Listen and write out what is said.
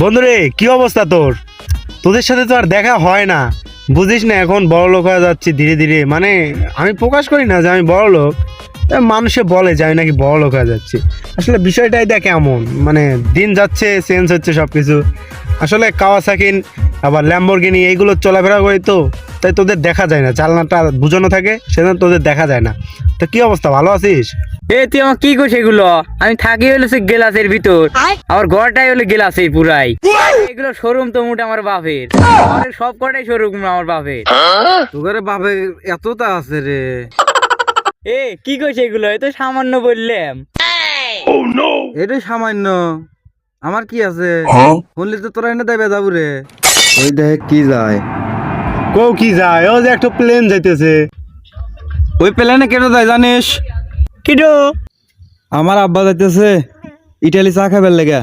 বন্ধুরে, কি অবস্থা তোর? তোদের সাথে তো আর দেখা হয় না। বুঝিস না, এখন বড় লোক হয়ে যাচ্ছি ধীরে ধীরে। মানে আমি প্রকাশ করি না যে আমি বড় লোক। মানুষে বলে যে আমি নাকি বড় লোক হয়ে যাচ্ছি। আসলে বিষয়টাই দেখ এমন মানে দিন যাচ্ছে চেঞ্জ হচ্ছে সব কিছু আসলে কাওয়াসাকিন আবার ল্যাম্বরগিনি এইগুলো চলাফেরা করি তো, তাই তোদের দেখা যায় না। চালনাটা বুঝানো থাকে, সেজন্য তোদের দেখা যায় না। তো কি অবস্থা, ভালো আছিস? এ তুই আমার কি এগুলো? আমি থাকি হলো সে গেলাসের ভিতর। আমার ঘরটাই হলো গেলাসের পুরাই। এগুলো শোরুম তো মোটা আমার বাপের। আমার সব কটাই শোরুম আমার বাপের। তোদের বাপে এতটা আছে রে। এ কি করছে এগুলো? এ তো সামান্য বললাম। এটাই সামান্য। আমার কি আছে? শুনলি তো তোরা এনে দেবে যাব রে। ওই দেখ কি যায়। কৌ কি যায়? ও যে একটা প্লেন যাইতেছে। ওই প্লেনে কেন যায় জানিস? কিটো আমার আব্বা যাইতেছে ইটালি চা খাবার লেগে।